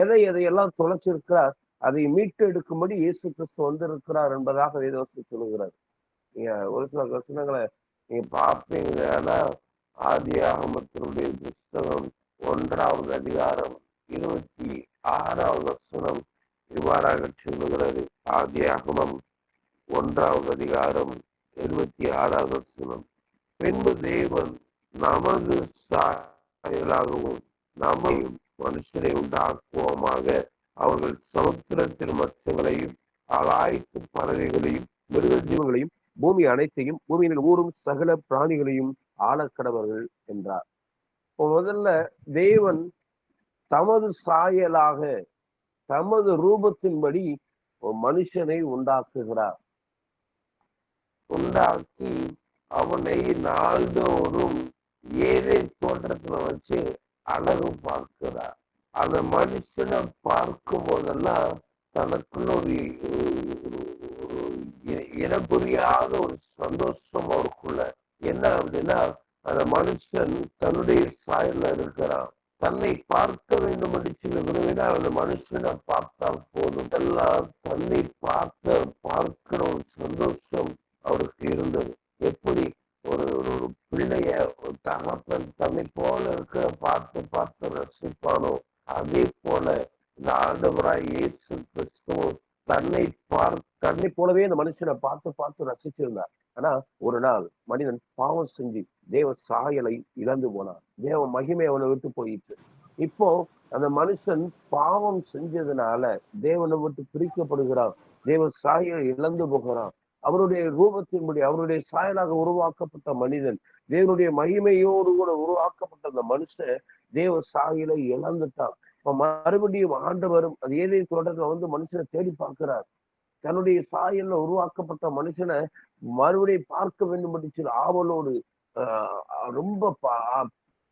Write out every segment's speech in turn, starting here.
எதை எதையெல்லாம் தொலைச்சிருக்கிறார் அதை மீட்டு எடுக்கும்படி இயேசு கிறிஸ்து வந்திருக்கிறார் என்பதாக வேதவசம் சொல்லுகிறார் நீங்க ஒரு சில வசனங்களை நீங்க பார்ப்பீங்கன்னா ஆதி ஆகமத்தினுடைய புஸ்தகம் ஒன்றாவது அதிகாரம் இருபத்தி ஆறாவது வசனம் இவ்வாறாக சொல்லுகிறது. ஆதி ஆகமம் ஒன்றாவது அதிகாரம் இருபத்தி ஆறாவது வசனம். பின்பு தேவன் நமது சாயலாகவும் நம்மையும் மனுஷனை உண்டாக்குவோமாக. அவர்கள் சமுத்திரத்தின் மச்சங்களையும் ஆகாய்த்து பறவைகளையும் மிருக ஜீவங்களையும் பூமி அனைத்தையும் பூமியில் ஊறும் சகல பிராணிகளையும் ஆளக்கடவர்கள் என்றார். இப்போ முதல்ல தேவன் தமது சாயலாக தமது ரூபத்தின்படி மனுஷனை உண்டாக்குகிறார். உண்டாக்கி அவனை நாள்தோறும் ஏதே தோற்றத்துல வச்சு அழகு பார்க்கிறார். அந்த மனுஷனை பார்க்கும் போதெல்லாம் தனக்குள்ள ஒரு ஒரு புரியாத ஒரு சந்தோஷம் அவருக்குள்ள. என்ன அப்படின்னா அந்த மனுஷன் தன்னுடைய சாயல்ல இருக்கிறான். தன்னை பார்க்க வேண்டும் என்று சொல்லி விரும்பினால் அந்த மனுஷனை பார்த்தால் போதும். எல்லாம் தன்னை பார்க்க பார்க்கிற ஒரு சந்தோஷம் அவருக்கு இருந்தது. எப்படி? ஒரு ஒரு பிள்ளைய தகப்பன் தன்னை போல இருக்கிற பார்த்து பார்த்து ரசிப்பானோ அதே போல இந்த ஆண்டவராய் இயேசு கிறிஸ்துவ தன்னை பார் தன்னை போலவே இந்த மனுஷனை பார்த்து பார்த்து ரசிச்சிருந்தார். ஆனா ஒரு நாள் மனிதன் பாவம் செஞ்சு தேவ சாயலை இழந்து போனான். தேவ மகிமை அவனை விட்டு போயிட்டு இப்போ அந்த மனுஷன் பாவம் செஞ்சதுனால தேவனை விட்டு பிரிக்கப்படுகிறான். தேவ சாயலை இழந்து போகிறான். அவருடைய ரூபத்தின்படி அவருடைய சாயலாக உருவாக்கப்பட்ட மனிதன் தேவனுடைய மகிமையோடு கூட உருவாக்கப்பட்ட அந்த மனுஷன் தேவ சாயலை இழந்துட்டான். இப்ப மறுபடியும் ஆண்டவரும் அது ஏதே தொடர்ல வந்து மனுஷனை தேடி பார்க்கிறார். தன்னுடைய சாயல்ல உருவாக்கப்பட்ட மனுஷனை மறுபடியும் பார்க்க வேண்டும் என்று சொல்லி ஆவலோடு ஆஹ் ரொம்ப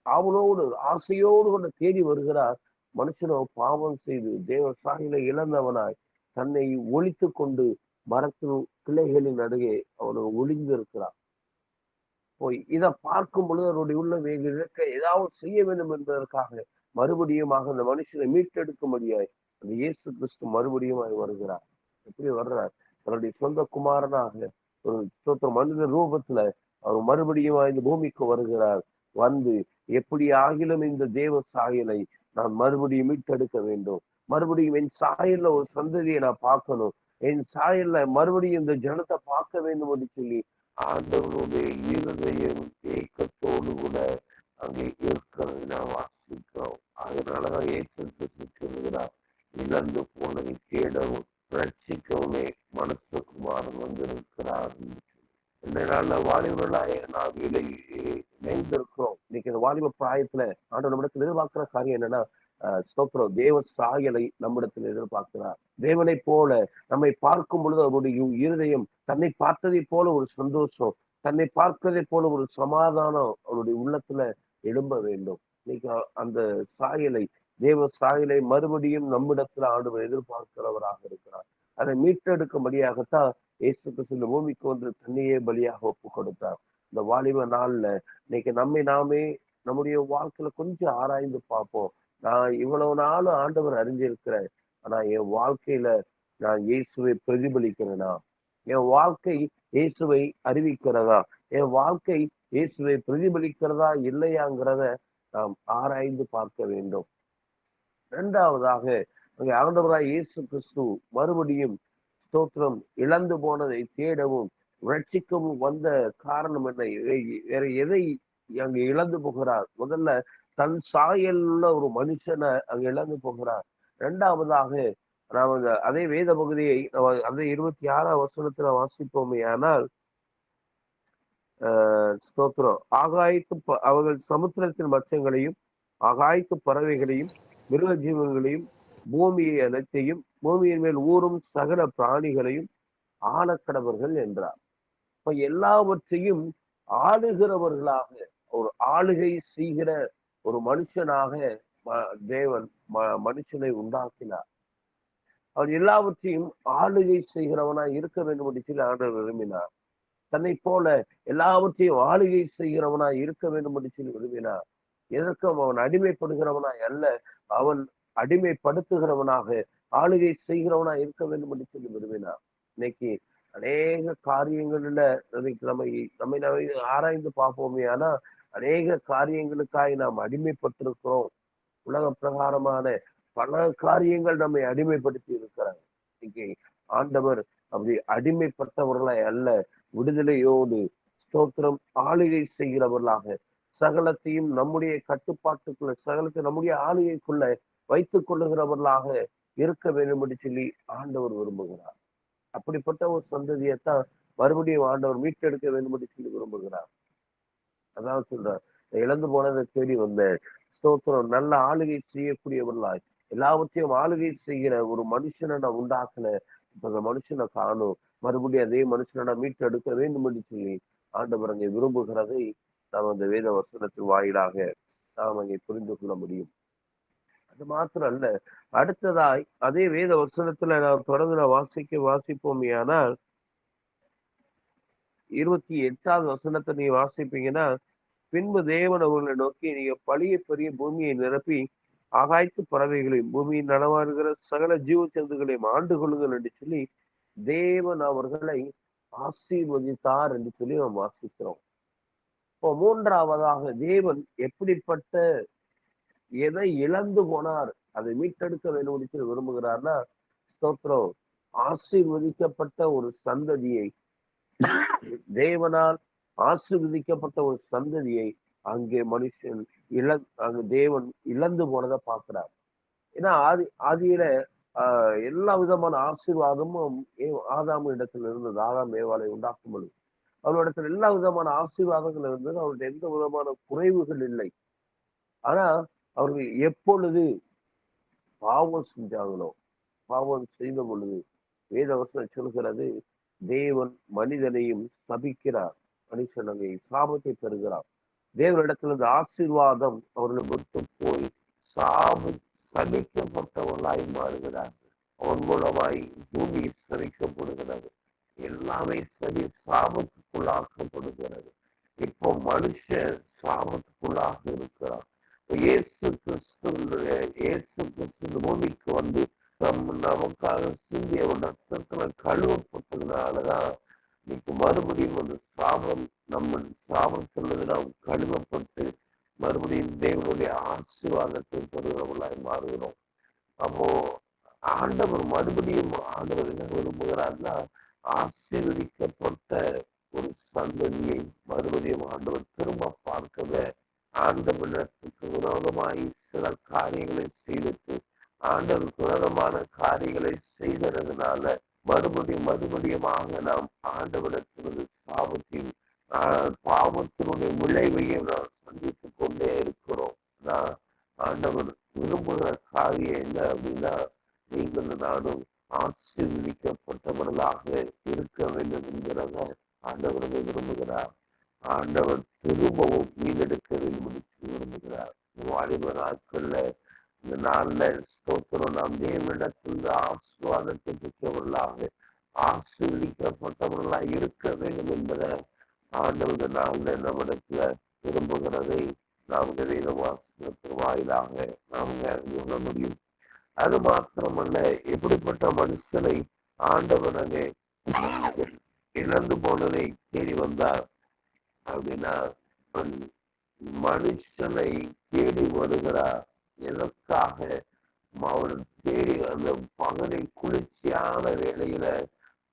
ஆவலோடு ஆசையோடு கூட தேடி வருகிறார். மனுஷனோ பாவம் செய்து தேவ சாயலை இழந்தவனாய் தன்னை ஒழித்து கொண்டு மரத்தின் கிளைகளின் நடுவே அவன் ஒளிந்து இருக்கிறான் போய் இதை பார்க்கும் பொழுது அவருடைய உள்ள வேக இழக்க ஏதாவது செய்ய வேண்டும் என்பதற்காக மறுபடியும் அந்த மனுஷனை மீட்டெடுக்கும்படியாய் அந்த இயேசு கிறிஸ்து மறுபடியும் வருகிறார். எப்படி வர்றார்? தன்னுடைய சொந்த குமாரனாக ஒரு சொத்த மனித ரூபத்துல அவர் மறுபடியும் இந்த பூமிக்கு வருகிறார். வந்து எப்படி ஆகிலும் இந்த தேவ சாயலை நான் மறுபடியும் மீட்டெடுக்க வேண்டும். மறுபடியும் என் சாயல்ல ஒரு சந்ததியை நான் பார்க்கணும். என் சாயல்ல மறுபடியும் இந்த ஜனத்தை பார்க்க வேண்டும் என்று சொல்லி ஆண்டவருடைய இருதயம் ஏக்கத்தோடு கூட அங்கே இருக்கிறது நான் வாசிக்கிறோம். அதனாலதான் ஏற்று சொல்லுகிறார் இழந்து போனதை தேடவும் ரட்சிக்கவுமே மனசுக்குமாரன் வந்திருக்கிறார். இந்த நல்ல வாலிபர்களாய நான் இலை இன்னைக்கு இந்த வாலிப பிராயத்துல ஆண்டு நம்மிடத்தில் எதிர்பார்க்கிற காரியம் என்னன்னா ஸ்தோத்திரம். தேவ சாயலை நம்மிடத்தில் எதிர்பார்க்கிறார். தேவனை போல நம்மை பார்க்கும் பொழுது அவருடைய இருதயம் தன்னை பார்த்ததை போல ஒரு சந்தோஷம் தன்னை பார்ப்பதை போல ஒரு சமாதானம் அவருடைய உள்ளத்துல எழும்ப வேண்டும். இன்னைக்கு அந்த சாயலை தேவ சாயலை மறுபடியும் நம்மிடத்துல ஆண்டவர் எதிர்பார்க்கிறவராக இருக்கிறார். அதை மீட்டெடுக்கும்படியாகத்தான் இயேசு கிறிஸ்து பூமிக்கு வந்து தன்னையே பலியாக ஒப்பு கொடுத்தார். இந்த வாலிப நாள்ல இன்னைக்கு நம்மை நாமே நம்முடைய வாழ்க்கையில கொஞ்சம் ஆராய்ந்து பார்ப்போம். நான் இவ்வளவு நாளும் ஆண்டவர் அறிஞ்சிருக்கிறேன் ஆனா என் வாழ்க்கையில நான் இயேசுவை பிரதிபலிக்கிறேனா? என் வாழ்க்கை இயேசுவை அறிவிக்கிறதா? என் வாழ்க்கை இயேசுவை பிரதிபலிக்கிறதா இல்லையாங்கிறத நாம் ஆராய்ந்து பார்க்க வேண்டும். இரண்டாவதாக அங்கே ஆண்டவராய் இயேசு கிறிஸ்து மறுபடியும் ஸ்தோத்திரம் இழந்து போனதை தேடவும் ரட்சிக்கும் வந்த காரணம் என்ன? வேற எதை அங்கு இழந்து போகிறார்? முதல்ல தன் சாயல் உள்ள ஒரு மனுஷனை அங்க இழந்து போகிறார். இரண்டாவதாக நாம் அதே வேத பகுதியை அந்த இருபத்தி ஆறாம் வசனத்துல வாசிப்போமே ஆனால் ஸ்தோத்திரம். ஆகாயத்து அவர்கள் சமுத்திரத்தின் மச்சங்களையும் ஆகாயத்து பறவைகளையும் மிருக ஜீவங்களையும் பூமியை அனைத்தையும் பூமியின் மேல் ஊறும் சகல பிராணிகளையும் ஆழக்கடவர்கள் என்றார். இப்ப எல்லாவற்றையும் ஆளுகிறவர்களாக ஒரு ஆளுகை செய்கிற ஒரு மனுஷனாக தேவன் மனுஷனை உண்டாக்கினார். அவர் எல்லாவற்றையும் ஆளுகை செய்கிறவனாய் இருக்க வேண்டும் என்று சொல்லி ஆண்டவர் விரும்பினார். தன்னை போல எல்லாவற்றையும் ஆளுகை செய்கிறவனாய் இருக்க வேண்டும் என்று சொல்லி விரும்பினார். எதற்கும் அவன் அடிமைப்படுகிறவனாய் அல்ல அவன் அடிமைப்படுத்துகிறவனாக ஆளுகை செய்கிறவனா இருக்க வேண்டும் என்று சொல்லி விரும்பினார். இன்னைக்கு அநேக காரியங்களில் நம்மை நம்மை நம்ம ஆராய்ந்து பார்ப்போமே ஆனா அநேக காரியங்களுக்காய் நாம் அடிமைப்பட்டிருக்கிறோம். உலக பிரகாரமான பல காரியங்கள் நம்மை அடிமைப்படுத்தி இருக்கிறாங்க. இன்னைக்கு ஆண்டவர் அப்படி அடிமைப்பட்டவர்களாய் அல்ல விடுதலையோடு ஸ்தோத்திரம் ஆளுகை செய்கிறவர்களாக சகலத்தையும் நம்முடைய கட்டுப்பாட்டுக்குள்ள சகலத்தை நம்முடைய ஆளுகைக்குள்ள வைத்துக் கொள்ளுகிறவர்களாக இருக்க வேண்டும் என்று சொல்லி ஆண்டவர் விரும்புகிறார். அப்படிப்பட்ட ஒரு சந்ததியைத்தான் மறுபடியும் ஆண்டவர் மீட்டெடுக்க வேண்டும் சொல்லி விரும்புகிறார். அதான் சொல்றார் இழந்து போனதை தேடி வந்தேன். ஸ்தோத்திரம் நல்ல ஆளுகை செய்யக்கூடியவர்களாய். எல்லாவற்றையும் ஆளுகை செய்கிற ஒரு மனுஷனை நான் உண்டாக்குனேன் இப்ப அந்த மனுஷனை காணும். மறுபடியும் அதே மனுஷனை நான் மீட்டெடுக்க வேண்டும் என்று சொல்லி ஆண்டவர் அங்கே விரும்புகிறதை நாம் அந்த வேத வசனத்தின் வாயிலாக நாம் அங்கே புரிந்து கொள்ள முடியும். அது மாத்திரம் அல்ல அடுத்ததாய் அதே வேத வசனத்துல நாம் தொடர்ந்து நான் வாசிக்க வாசிப்போமே ஆனால் இருபத்தி எட்டாவது வசனத்தை நீ வாசிப்பீங்கன்னா பின்பு தேவன் அவர்களை நோக்கி நீங்க பழிய பெரிய பூமியை நிரப்பி ஆகாய்த்து பறவைகளையும் பூமியில் நடவாறுகிற சகல ஜீவ ஜந்துகளையும் ஆண்டு கொள்ளுங்கள் என்று சொல்லி தேவன் அவர்களை ஆசீர்வதித்தார் என்று சொல்லி நாம் வாசிக்கிறோம். இப்போ மூன்றாவதாக தேவன் எப்படிப்பட்ட எதை இழந்து போனார் அதை மீட்டெடுக்க வேண்டும் விரும்புகிறார்னா ஸ்தோத்திரம் ஆசீர்வதிக்கப்பட்ட ஒரு சந்ததியை தேவனால் ஆசீர்வதிக்கப்பட்ட ஒரு சந்ததியை அங்கே மனுஷன் இழ அங்கு தேவன் இழந்து போனதை பார்க்கிறார். ஏன்னா ஆதி ஆதியில ஆஹ் எல்லா விதமான ஆசீர்வாதமும் ஏ- ஆதாம் இடத்துல இருந்தது. ஆதாம் ஏவாளை உண்டாக்கும் பொழுது. அவரிடத்துல எல்லா விதமான ஆசீர்வாதங்கள் இருந்தது. அவருடைய எந்த விதமான குறைவுகள் இல்லை. ஆனா அவர்கள் எப்பொழுது பாவம் செஞ்சாங்களோ பாவம் செய்த பொழுது வேதவசனம் சொல்கிறது தேவன் மனிதனையும் சபிக்கிறார் மனுஷன் சாபத்தை பெறுகிறார். தேவனிடத்துல இருந்து ஆசீர்வாதம் அவர்களை விட்டு போய் சாபு சபிக்கப்பட்டவர்களாய் மாறுகிறார் அவன் மூலமாய் பூமி சபிக்கப்படுகிறது. எல்லாமே சரி சாபத்துக்குள்ளாக்கப்படுகிறது. இப்போ மனுஷன் சாபத்துக்குள்ளாக இருக்கிறான். இயேசு கிறிஸ்து இயேசு கிறிஸ்து இந்த பூமிக்கு வந்து நம் நமக்காக சிந்திய ஒரு ரத்தத்துல கழுவப்பட்டதுனாலதான் இன்னைக்கு மறுபடியும் அந்த சாபம் நம்ம சாபத்திலிருந்து நாம் கழுவப்பட்டு மறுபடியும் தேவனுடைய ஆசீர்வாதத்தை பெறுகிறவர்களாய் மாறுகிறோம். அப்போ ஆண்டவர் மறுபடியும் ஆண்டவர் என்ன விரும்புகிறார்னா ஆசீர்வதிக்கப்பட்ட ஒரு சந்ததியை மறுபடியும் ஆண்டவர் திரும்ப பார்க்கவே ஆண்டவரிடத்துக்கு விரோதமாய் சில காரியங்களை செய்துட்டு ஆண்டவருக்கு விரோதமான காரியங்களை செய்ததுனால மறுபடியும் மறுபடியுமாக நாம் ஆண்டவரிடத்திலிருந்து சாபத்தின் பாவத்தினுடைய விளைவையும் நாம் சந்தித்துக் கொண்டே இருக்கிறோம். நான் ஆண்டவர் விரும்புகிற காரியம் என்ன அப்படின்னா நீங்கள் நானும் ஆசீர்வதிக்கப்பட்டவர்களாக இருக்க வேண்டும் என்கிறத ஆண்டவர் விரும்புகிறார். ஆண்டவர் திரும்பவும் மீனெடுக்க வேண்டும் விரும்புகிறார். வாலிப நாட்கள்ல இந்த நாள்ல ஸ்தோத்திரம். நாம் தேவனிடத்தில் ஆசீர்வாதத்தை பெற்றவர்களாக ஆசீர்வதிக்கப்பட்டவர்களாக இருக்க வேண்டும் என்பதை ஆண்டவர் இந்த நாள்ல நம்மிடத்துல விரும்புகிறதை நாம் இந்த வேத வாசகத்தின் வாயிலாக நாம் உணர முடியும். அது மாத்திரமல்ல எப்படிப்பட்ட மனுஷனை ஆண்டவர் அங்கே இழந்து போனதை தேடி வந்தார். அப்படின்னா மனுஷனை தேடி வருகிறார் எதற்காக அவன் தேடி அந்த பகலை குளிர்ச்சியான வேளையில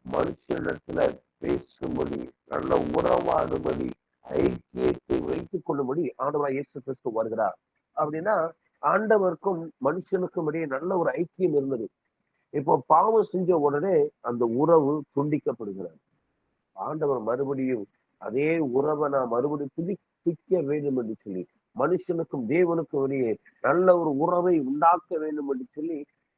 மனுஷனிடத்துல பேசும்படி நல்ல உறவாடும்படி ஐக்கியத்தை வைத்துக் கொள்ளும்படி ஆண்டவராய் இயேசு கிறிஸ்து வருகிறார். அப்படின்னா ஆண்டவருக்கும் மனுஷனுக்கும் இடையே நல்ல ஒரு ஐக்கியம் இருந்தது. இப்போ பாவம் செஞ்ச உடனே அந்த உறவு துண்டிக்கப்படுகிறது. ஆண்டவர் மறுபடியும் அதே உறவை நான் மறுபடியும் புதுப்பிக்க வேண்டும் என்று சொல்லி மனுஷனுக்கும் தேவனுக்கும் இடையே நல்ல ஒரு உறவை உண்டாக்க வேண்டும் என்று சொல்லி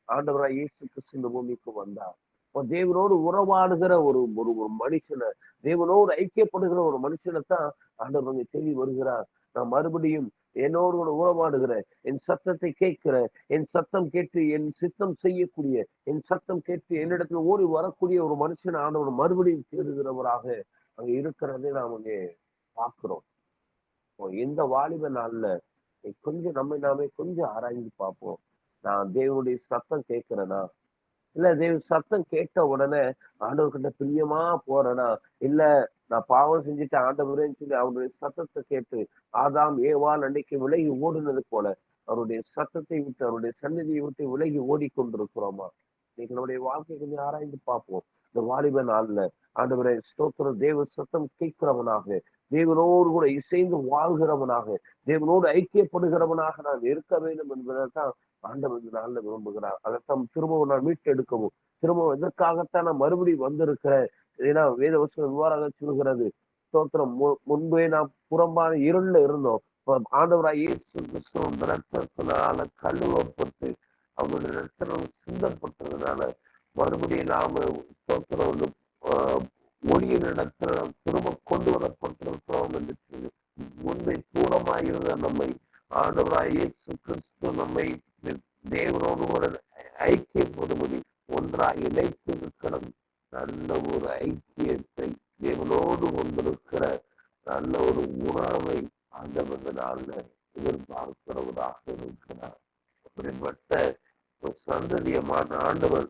ஆண்டவராய் இயேசு கிறிஸ்து இந்த பூமிக்கு வந்தார். இப்போ தேவனோடு உறவாடுகிற ஒரு ஒரு ஒரு மனுஷனை தேவனோடு ஐக்கியப்படுகிற ஒரு மனுஷனை தான் ஆண்டவர் அங்கே தேடி வருகிறார். நான் மறுபடியும் என்னோடு உறவாடுகிற என் சத்தத்தை கேட்கிற என் சத்தம் கேட்டு என் சித்தம் செய்யக்கூடிய என் சத்தம் கேட்டு என்னிடத்துல ஓடி வரக்கூடிய ஒரு மனுஷன் ஆண்டவர் மறுபடியும் தேடுகிறவராக அங்க இருக்கிறதே நாம் அங்கே பார்க்கிறோம். இந்த வாலிப நாள்ல கொஞ்சம் நம்மை நாமே கொஞ்சம் ஆராய்ந்து பார்ப்போம். நான் தேவனுடைய சத்தம் கேட்கிறேனா? இல்ல தேவ சத்தம் கேட்ட உடனே ஆண்டவர்கிட்ட பிரியமா போறேனா? இல்ல நான் பாவம் செஞ்சுட்டு ஆண்டவரேன்னு சொல்லி அவருடைய சத்தத்தை கேட்டு ஆதாம் ஏவாள் அன்னைக்கு விலகி ஓடுனது போல அவருடைய சத்தத்தை விட்டு அவருடைய சன்னதியை விட்டு விலகி ஓடிக்கொண்டிருக்கிறோமா? இன்னைக்கு நம்முடைய வாழ்க்கை கொஞ்சம் ஆராய்ந்து பார்ப்போம். இந்த வாலிப நாள்ல ஆண்டவரை ஸ்தோத்திரம். தேவ சத்தம் கேட்கிறவனாக தேவனோடு கூட இசைந்து வாழ்கிறவனாக தேவனோடு ஐக்கியப்படுகிறவனாக நான் இருக்க வேண்டும் என்பதைத்தான் ஆண்டவர் இந்த நாள்ல விரும்புகிறார். அதைத்தான் திரும்பவும் நான் மீட்டெடுக்கவும் திரும்பவும் எதற்காகத்தான் நான் மறுபடியும் வந்திருக்கிறேன்? ஏன்னா வேத வசனம் இவ்வாறாக சொல்கிறது ஸ்தோத்திரம் மு- முன்பே நாம் புறம்பான இருள்ல இருந்தோம். ஆண்டவராய் இயேசு கிறிஸ்துவின் ரத்தத்தினால கழுவப்பட்டு அவருடைய ரத்தனம் சிந்தப்பட்டதுனால மறுபடியும் நாம ஸ்தோத்திரம் வந்து ஒளிய ஒளியின் திரும்ப கொண்டு வரப்பட்டிருக்கிறோம் என்று சொல்லி முன்பே தூரமாய் இருந்த நம்மை ஆண்டவராய் இயேசு கிறிஸ்து நம்மை தேவனோடு ஒரு ஐக்கியப்படும்படி இணைத்து இணைத்திருக்கிற நல்ல ஒரு ஐக்கியத்தை தேவனோடு கொண்டிருக்கிற நல்ல ஒரு உணர்வை ஆண்டவர் நாள்ல எதிர்பார்க்கிறவராக இருக்கிறார். அப்படிப்பட்ட ஒரு சந்ததியமான ஆண்டவர்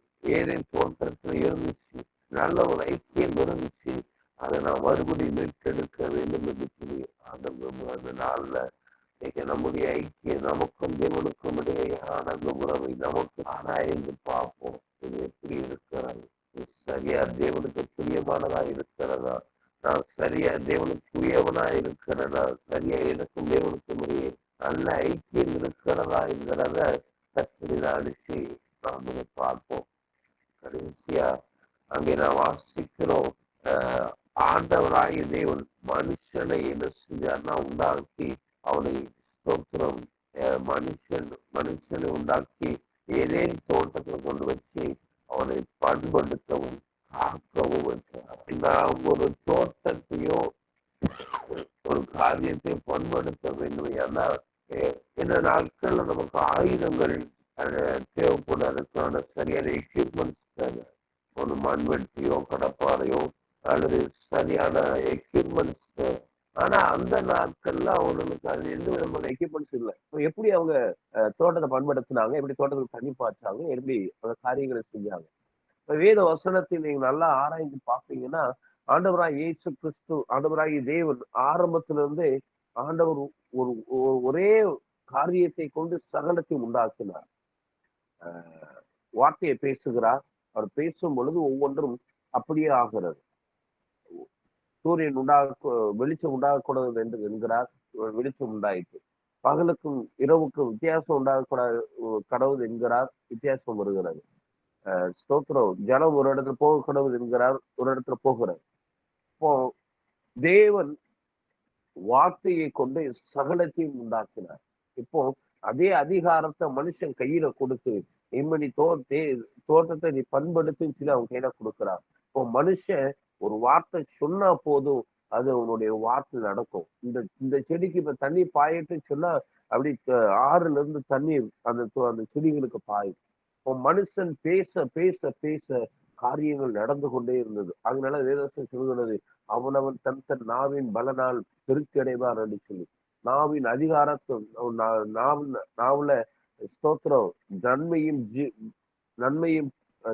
சரியா தேவனுக்கு பிரியமானதா இருக்கிறதா? நான் சரியா தேவனுக்குரியவனா இருக்கிறதா? சரியா எனக்கும் தேவனுக்கும் இடையே நல்ல ஐக்கியம் இருக்கிறதா என்கிறத சற்று அடிச்சு நாம் பார்ப்போம். கடைசியா அங்கே நான் வாசிக்கிறோம் ஆஹ் ஆண்டவராகிய தேவன் மனுஷனை என்ன செஞ்சார்னா உண்டாக்கி அவனை ஸ்தோத்திரம் மனுஷன் மனுஷனை உண்டாக்கி ஏதேன் தோட்டத்தில் கொண்டு வச்சு அவனை பண்படுத்தவும் காக்கவும் வச்சார் நாம் ஒரு தோட்டத்தையோ ஒரு காரியத்தை பண்படுத்த வேண்டும் ஏன்னா இந்த நாட்கள்ல நமக்கு ஆயுதங்கள் தேவைப்படும் அதுக்கான சரியான எக்யூப்மெண்ட்ஸ் தேவை ஒரு மண்வெட்டியோ கடப்பாறையோ அல்லது சரியான எக்யூப்மெண்ட்ஸ் ஆனா அந்த நாட்கள்ல அவங்களுக்கு அது எந்த விதமான எக்யூப்மெண்ட்ஸ் இல்லை எப்படி அவங்க தோட்டத்தை பண்படுத்தினாங்க எப்படி தோட்டத்துக்கு தண்ணி பாய்ச்சாங்க எப்படி அந்த காரியங்களை செஞ்சாங்க வேத வசனத்தை நீங்க நல்லா ஆராய்ந்து பார்த்தீங்கன்னா ஆண்டவராய் இயேசு கிறிஸ்து ஆண்டவராகி தேவன் ஆரம்பத்திலிருந்தே ஆண்டவர் ஒரு ஒரே காரியத்தை கொண்டு சகலத்தை உண்டாக்கினார். ஆஹ் வார்த்தையை பேசுகிறார். அவர் பேசும் பொழுது ஒவ்வொன்றும் அப்படியே ஆகிறது. சூரியன் உண்டாக வெளிச்சம் உண்டாகக்கூடாது என்று என்கிறார். வெளிச்சம் உண்டாயிற்று. பகலுக்கும் இரவுக்கும் வித்தியாசம் உண்டாகக்கூடாது கடவுள் என்கிறார். வித்தியாசம் வருகிறது. ஸ்தோத்திரம். ஜலம் ஒரு இடத்துல போகக்கூடாது என்கிறார் ஒரு இடத்துல போகிறார். இப்போ தேவன் வார்த்தையை கொண்டு சகலத்தையும் உண்டாக்கினார். இப்போ அதே அதிகாரத்தை மனுஷன் கையில கொடுத்து இம்மணி தோ தோட்டத்தை நீ பண்படுத்துன்னு சொல்லி அவன் கையில கொடுக்கிறான். இப்போ மனுஷன் ஒரு வார்த்தை சொன்னா போதும் அது அவனுடைய வார்த்தை நடக்கும். இந்த இந்த செடிக்கு இப்ப தண்ணி பாயிட்டு சொன்னா அப்படி ஆறுல இருந்து தண்ணீர் அந்த அந்த செடிகளுக்கு பாயும். மனுஷன் பேச பேச பேச காரியங்கள் நடந்து கொண்டே இருந்தது. அதனால வேதாசம் சொல்கிறது அவனவன் தன் தன் நாவின் பலனால் பெருக்கடைவார் என்று சொல்லி. நாவின் அதிகாரத்தை நா- ஸ்தோத்திரம் நன்மையும் ஜீ- நன்மையும்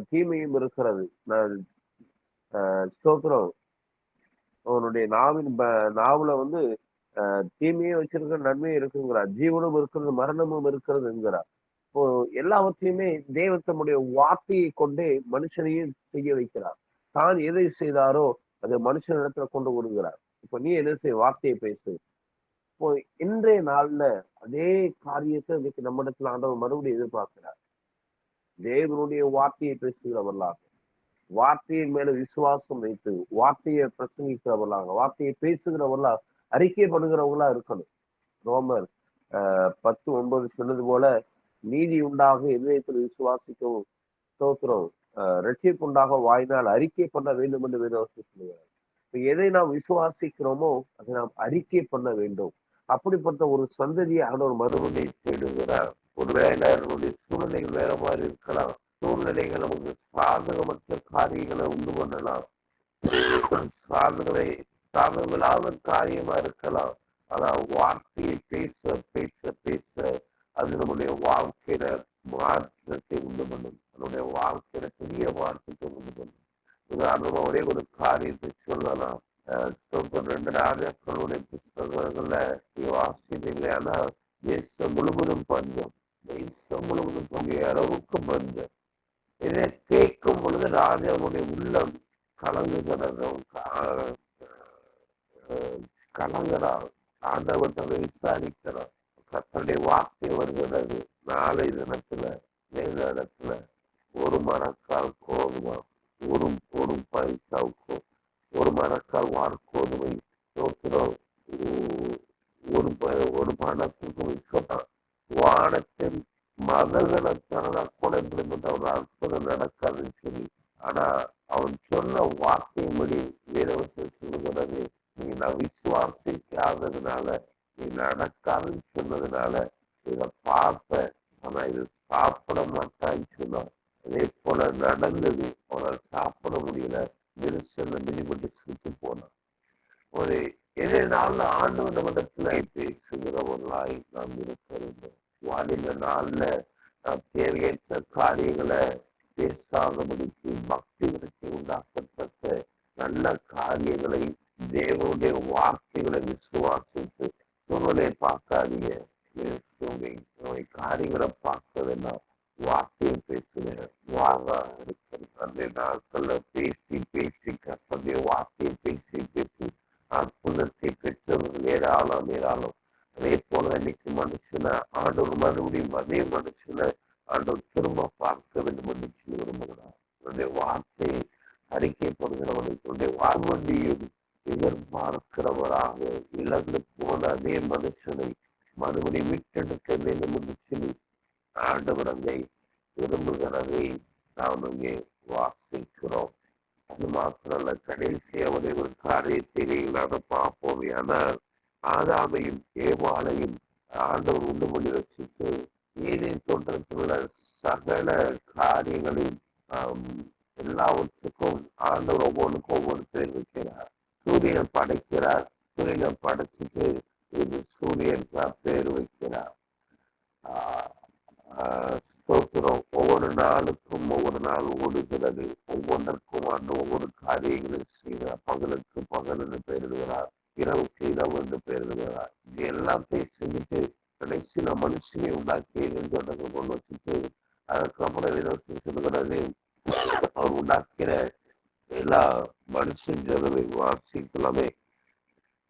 தீமையும் இருக்கிறது. ஸ்தோத்திரம். அவனுடைய நாவின் ப- நாவுல வந்து தீமையும் வச்சிருக்கிற நன்மையும் இருக்குங்கிறார். ஜீவனும் இருக்கிறது மரணமும் இருக்கிறது எல்லாவற்றிலுமே இப்போ தேவன் தம்முடைய வார்த்தையை கொண்டே மனுஷனையும் செய்ய வைக்கிறார். தான் எதை செய்தாரோ அதை மனுஷனிடத்துல கொண்டு வருகிறார். இப்ப நீ என்ன செய்ய வார்த்தையை பேசு. இப்போ இன்றைய நாள்ல அதே காரியத்தை இன்னைக்கு நம்ம இடத்துல ஆண்டவர் மறுபடியும் எதிர்பார்க்கிறார். தேவனுடைய வார்த்தையை பேசுகிறவர்களாக வார்த்தையின் மேல விசுவாசம் வைத்து வார்த்தையை பிரசங்கிக்கிறவர்களாக வார்த்தையை பேசுகிறவர்களா அறிக்கை பண்ணுகிறவங்களா இருக்கணும். ரோமர் பத்து ஒன்பது சொன்னது போல நீதி உண்டாக இதயத்தில் விசுவாசிக்கவும் ஸ்தோத்திரம். ரட்சிப்புண்டாக வாய்னால் அறிக்கை பண்ண வேண்டும் என்று வேதவாசி சொல்லுகிறார் இப்ப எதை நாம் விசுவாசிக்கிறோமோ அதை நாம் அறிக்கை பண்ண வேண்டும். அப்படிப்பட்ட ஒரு சந்ததியை ஆண்டவர் மறுபடியும் தேடுகிறார். ஒருவேளை அவருடைய சூழ்நிலைகள் வேற மாதிரி இருக்கலாம். சூழ்நிலைகள் நமக்கு சாதகமற்ற காரியங்களை உண்டு பண்ணலாம். சாதகங்களை சாதகமில்லாத காரியமா இருக்கலாம். ஆனா வார்த்தையை பேச பேச பேச அது நம்முடைய வாழ்க்கையில மாற்றத்தை உண்டு பண்ணும். நம்முடைய வாழ்க்கையில பெரிய மாற்றத்தை உண்டு பண்ணும். உதாரணமா ஒரே ஒரு காரியத்தை சொல்லலாம். ரெண்டு ராஜாக்களுடைய புஸ்தகங்கள்ல நீ வாசித்தீங்கன்னா தேசம் முழுவதும் பஞ்சம். தேசம் முழுவதும் பங்கு அளவுக்கு பஞ்சம். இதை கேட்கும் பொழுது ராஜாவுடைய உள்ளம் கலங்குகிறது க- அஹ் கலங்குறார் விசாரிக்கிறார் கத்தருடைய வார்த்தை வருகிறது. நாளை தினத்துல வேத இடத்துல ஒரு மரக்கால் கோதுமை ஒரு ஒரு பைசாவுக்கு ஒரு மரக்கால் வார்கோதுமை சோத்திரம் ஒரு ஒரு பணத்துக்கு விற்கப்படும் வானத்தின் மதகணத்தான கூட இப்படிப்பட்ட ஒரு அற்புதம் நடக்காதுன்னு சொல்லி ஆனா அவன் சொன்ன வார்த்தையின்படி வேதவத்தை சொல்லுகிறது நீ நான் விசுவாசிக்காததுனால நீ நடக்காதுன்னு சொன்னதுனால இதை பார்ப்பேன் ஆனா இது சாப்பிட மாட்டான்னு சொன்னான் அதே போல நடந்தது. அவனால் சாப்பிட முடியல. நெரிசல்ல மிதிப்பட்டு சுத்தி போனான். ஒரு இதே நாள்ல ஆண்டு மட்டத்துல பேசுகிறவர்களாய் நாம் இருக்க வேண்டும். வானில நாள்ல நாம் தேவையற்ற காரியங்களை பேசாதபடிக்கு பக்தி விருத்தி உண்டாக்கப்பட்ட நல்ல காரியங்களை தேவனுடைய வார்த்தைகளை விசுவாசம் சூழ்நிலை பார்க்காதீங்க இயேசுவை உங்களுடைய காரியங்களை பார்க்கறதுன்னா வார்த்தையை பேசுகிறேன் வாங்க இருக்கிறது அந்த நாட்கள்ல பேசி பேசி கத்தடைய வார்த்தையை பேசி பேசி அற்புதத்தை பெற்றவர்கள் ஏராளம் ஏராளம் அதே போல இன்னைக்கு மனுஷனை ஆண்டவர் மறுபடியும் அதே மனுஷனை மறுபடியும் மீட்டெடுக்க வேண்டும் என்று சொல்லி ஆண்டவர் விரும்புகிறதை நாம் இங்கே வாசிக்கிறோம். அது மாத்திரல்ல கடைசி அவரை ஒரு காரியத்தை நீங்கள் பார்ப்போம். ஆனால் ஆதாமையும் ஏவாளையும் ஆண்டவர் உண்டு பண்ணி வச்சுட்டு ஏதேன் தோற்றத்தில் உள்ள சகல காரியங்களையும் எல்லாவற்றுக்கும் ஆண்டவர் ஒவ்வொன்றுக்கும் ஒவ்வொருத்தர் இருக்கிறார். சூரியனை படைக்கிறார் சூரியனை படைச்சிட்டு இது சூரியன் பேர் வைக்கிறார். ஸ்தோத்திரம். ஒவ்வொரு நாளுக்கும் ஒவ்வொரு நாள் ஓடுகிறது. ஒவ்வொன்றுக்கும் ஆண்டு ஒவ்வொரு காரியங்களும் செய்கிறார். பகலுக்கு பகல் என்று பெயரிடுகிறார். இரவுக்கு இரவு என்று பெயரிடுகிறார். இது எல்லாத்தையும் செஞ்சுட்டு கடைசியில மனுஷனை உண்டாக்கி தொடங்க கொண்டு வச்சுட்டு அதுக்கப்புறம் இருபத்தி சொல்லுகிறது அவர் உண்டாக்கிற எல்லா மனுஷன் ஜனவை வாசிக்கலாமே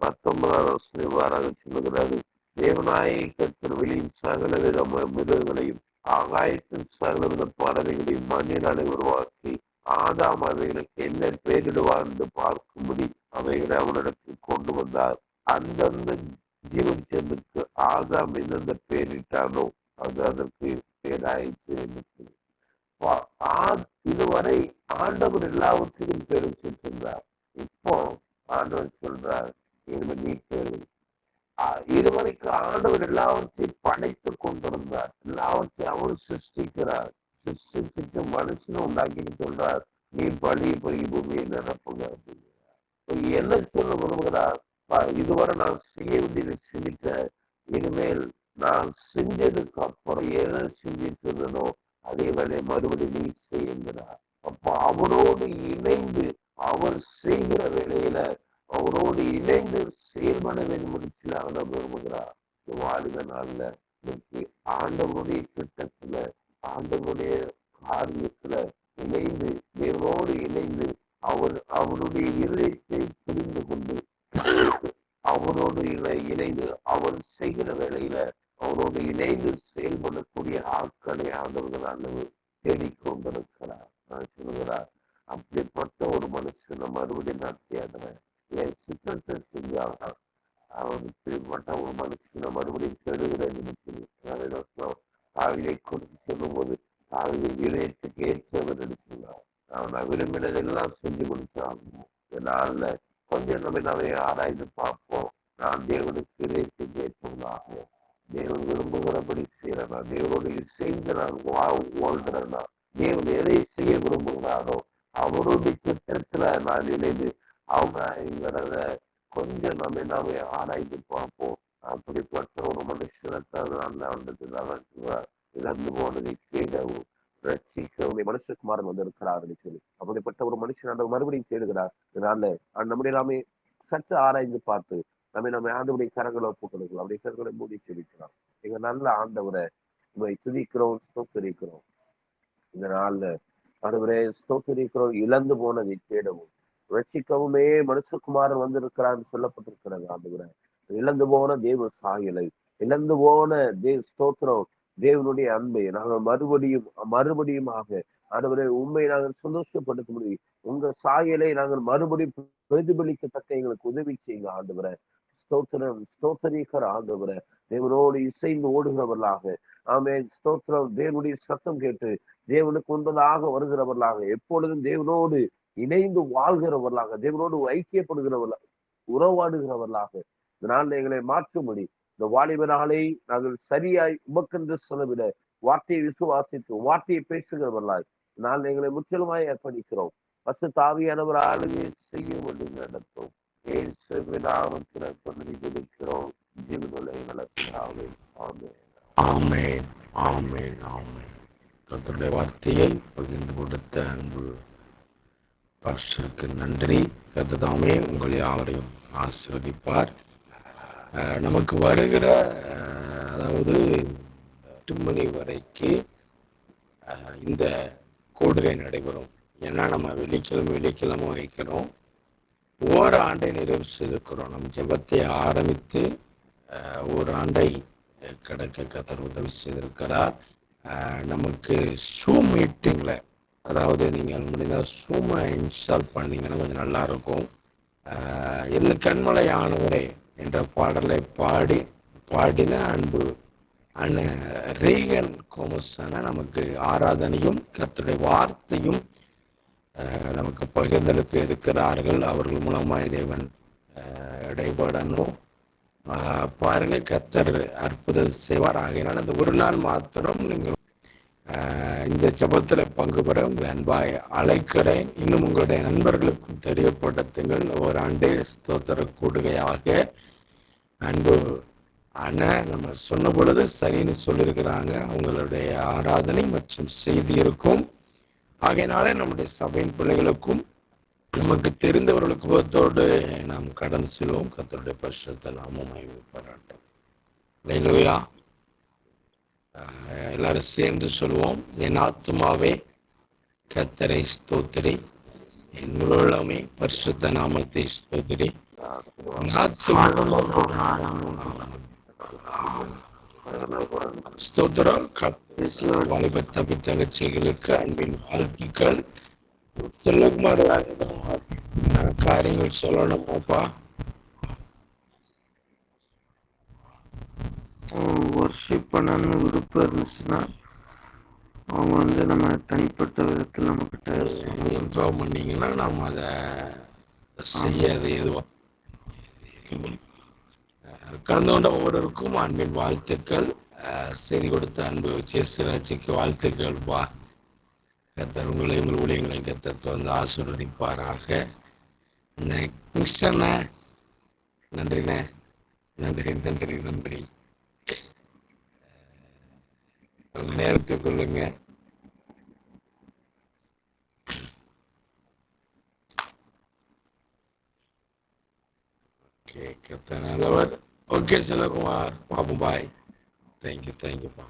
பத்தொன்பதாம் வருஷம் இவ்வாறாக சொல்லுகிறாரு. தேவநாயகத்தின் வெளியின் சகல வித மிருகங்களையும் ஆகாயத்தின் சகல வித பறவைகளையும் மண்ணினாலே உருவாக்கி ஆதாம் அவைகளுக்கு என்ன பெயரிடுவார் என்று பார்க்கும்படி அவைகளை அவனிடத்தில் கொண்டு வந்தார். அந்தந்த ஜீவன் ஜீவச்சந்துக்கு ஆதாம் எந்தெந்த பெயரிட்டானோ அது அதற்கு பேராயிற்று என்று இதுவரை ஆண்டவர் எல்லாவற்றிலும் பேர் வச்சிருந்தார் இப்போ ஆண்டவர் சொல்றார் இனிமே நீ பேரு இதுவரைக்கும் ஆண்டவர் எல்லாவற்றையும் படைத்து கொண்டிருந்தார். எல்லாவற்றையும் அவர் சிருஷ்டிக்கிறார். சிருஷ்டிச்சுட்டு மனுஷனை உண்டாக்கிட்டு சொல்றார் நீ பழி பழி பூமியை நிரப்புங்க அப்படிங்கிறார். என்ன சொல்ல விரும்புகிறார்? இதுவரை நான் செய்ய வேண்டியதை செஞ்சுட்டேன். இனிமேல் நான் செஞ்சதுக்கு அப்புறம் என்ன செஞ்சுட்டு அதே வேலையை மறுபடியும் நீ செய்யுங்கிறார். அப்ப அவரோடு இணைந்து அவர் செய்கிற வேலையில அவரோடு இணைந்து செயல்பட வேண்டும் என்று சொல்லி அவர் விரும்புகிறார். இந்த வாலிப இன்னைக்கு ஆண்டவருடைய திட்டத்துல ஆண்டவருடைய காரியத்துல இணைந்து தேவனோடு இணைந்து அவர் அவருடைய இருதயத்தை புரிந்து கொண்டு அவரோடு இணைந்து அவர் செய்கிற வேலையில அவரோடு இணைந்து செயல்படக்கூடிய ஆட்களை ஆண்டவர்கள் ஆண்டவர் தேடிக்கொண்டிருக்கிறார் நான் சொல்லுகிறார் அப்படிப்பட்ட ஒரு மனுஷனை மறுபடியும் நான் தேடுறேன் சித்தத்தை செஞ்சாங்க அவன் இப்படிப்பட்ட ஒரு மனுஷனை மறுபடியும் தேடுகிறேன் என்று சொல்லி தாவிலை குறித்து சொல்லும்போது தாவிலை விதயத்துக்கு ஏற்றவர் என்று சொன்னார் அவன் விரும்பினதெல்லாம் செஞ்சு கொடுத்தாங்க நாளில் கொஞ்சம் நம்ம நம்ம ஆராய்ந்து பார்ப்போம் நான் தேவனுக்கு விதயத்துக்கு ஏற்றவனாக தேவன் விரும்புகிறபடி செய்யறனா தேவனோடு இசைந்து நான் வா- வாழ்கிறேனா தேவன் எதை செய்ய விரும்புகிறாரோ அவருடைய திட்டத்துல நான் இணைந்து அவங்கிறத கொஞ்சம் நம்ம நாம ஆராய்ந்து பார்ப்போம். அப்படிப்பட்ட ஒரு மனுஷனை தான் அந்த இழந்து போனதை கேடவும் ரட்சிக்கவும். மனுஷகுமாரன் வந்து அப்படின்னு சொல்லி. அப்படிப்பட்ட ஒரு மனுஷன் அந்த மறுபடியும் தேடுகிறார். இதனால அந்த நம்முடைய நாமே சற்று ஆராய்ந்து பார்த்து நம்ம நம்ம ஆண்டவுடைய கரங்களை ஒப்புக்கொடுக்கலாம் அப்படி கரங்களை மூடி செலுத்தலாம் எங்க நல்ல ஆண்டவரை உண்மை துதிக்கிறோம் ஸ்தோத்தரிக்கிறோம். இந்த நாள்ல ஆண்டவரே ஸ்தோத்தரிக்கிறோம். இழந்து போனதை தேடவும் ரட்சிக்கவுமே மனுஷகுமாரன் வந்திருக்கிறான்னு சொல்லப்பட்டிருக்கிறது ஆண்டவரே இழந்து போன தேவ சாயலை இழந்து போன தேவ ஸ்தோத்திரம் தேவனுடைய அன்பை. நாங்கள் மறுபடியும் மறுபடியுமாக ஆண்டவரே உண்மை நாங்கள் சந்தோஷப்படுத்த முடியும் உங்க சாயலை நாங்கள் மறுபடியும் பிரதிபலிக்கத்தக்க எங்களுக்கு உதவி செய்யுங்க ஆண்டவரை. ஸ்தோத்திரம் ஸ்தோத்தரீகர் ஆண்டவரை. தேவனோடு இசைந்து ஓடுகிறவர்களாக. ஆமே ஸ்தோத்திரம் தேவனுடைய சத்தம் கேட்டு தேவனுக்கு உண்பதாக வருகிறவர்களாக. எப்பொழுதும் தேவனோடு இணைந்து வாழ்கிறவர்களாக தேவனோடு ஐக்கியப்படுகிறவர்களாக உறவாடுகிறவர்களாக இதனால் எங்களை மாற்றும்படி இந்த வாலிப நாளை நாங்கள் சரியாய் உமக்கென்று சொல்லவிட வார்த்தையை விசுவாசித்து வார்த்தையை பேசுகிறவர்களாய் நான் எங்களை முற்றிலுமாய் அர்ப்பணிக்கிறோம். பசு தாவியானவர் ஆளுமே செய்ய வேண்டும் நடத்தும். நாமத்தில் சொல்லி ஜீவனுடைய நடத்தினாவே ஆமே ஆமேன். வார்த்தையை பகிர்ந்து கொடுத்த அன்பு. பாஸ்டருக்கு நன்றி. கத்துதாமே உங்கள் யாவரையும் ஆசிர்வதிப்பார். நமக்கு வருகிற அதாவது எட்டு மணி வரைக்கு இந்த கூடுகை நடைபெறும். ஏன்னா நம்ம வெள்ளிக்கிழமை வெள்ளிக்கிழமை வைக்கிறோம். ஓராண்டை நிறைவு செய்திருக்கிறோம். நம் ஜெபத்தை ஆரம்பித்து ஒரு ஓராண்டை கடக்க கத்தர் உதவி செய்திருக்கிறார். நமக்கு ஷூ மீட்டிங்கில் அதாவது நீங்கள் முடிந்தால் ஷூமை இன்ஸ்டால் பண்ணீங்கன்னா கொஞ்சம் நல்லா இருக்கும் அஹ், என் கண்மலை ஆனவரே என்ற பாடலை பாடி பாடின அன்பு அண்ணன் ரீகன் கோமஸான நமக்கு ஆராதனையும் கத்துடைய வார்த்தையும் நமக்கு பகிர்ந்தெடுக்க இருக்கிறார்கள். அவர்கள் மூலமாய் தேவன் இடைபடணும். பாருங்க கத்தர் அற்புதம் செய்வார் ஆகையினால் அந்த ஒரு நாள் மாத்திரம் நீங்கள் இந்த ஜபத்தில் பங்கு பெற உங்களை அன்பாய் அழைக்கிறேன். இன்னும் உங்களுடைய நண்பர்களுக்கும் தெரியப்படுத்துங்கள். ஒரு ஆண்டே ஸ்தோத்திர கூடுகையாக அன்பு அண்ணன் நம்ம சொன்ன பொழுது சரின்னு சொல்லியிருக்கிறாங்க. அவங்களுடைய ஆராதனை மற்றும் செய்தி இருக்கும். ஆகையினால நம்முடைய சபையின் பிள்ளைகளுக்கும் நமக்கு தெரிந்தவர்களுக்கு பத்தோடு நாம் கடந்து செல்வோம். கத்தருடைய பரிசுத்த நாமம் பாராட்டம் லேலூயா எல்லாரும் சேர்ந்து சொல்லுவோம். என் ஆத்துமாவே கத்தரை ஸ்தோத்திரி. என் உள்ளமே பரிசுத்த நாமத்தை ஸ்தோத்திரி. என் ஸ்தோத்திரம். வாலிப அன்பின் வாழ்த்துக்கள். சொல்லுமாறு காரியங்கள் சொல்லணுமாப்பா ஒர்ஷிப் பண்ணணும்னு விருப்பம் இருந்துச்சுன்னா அவங்க வந்து நம்ம தனிப்பட்ட விதத்தில் நம்மக்கிட்ட இன்ஃபார்ம் பண்ணீங்கன்னா நம்ம அதை செய்யாது எதுவும். கலந்து கொண்ட ஒவ்வொருவருக்கும் அன்பின் வாழ்த்துக்கள். செய்தி கொடுத்த அன்பு சேசுராட்சிக்கு வாழ்த்துக்கள். பா கத்தர் உங்களை உங்கள் ஊழியங்களை கத்தர் வந்து ஆசீர்வதிப்பாராக. நெக்ஸ்ட் அண்ணா நன்றிண்ணே. நன்றி நன்றி நன்றி. நேரத்தை கொள்ளுங்க ஓகே கத்தர் நல்லவர் okay Chellakumar Babu bye thank you தேங்க்யூப்பா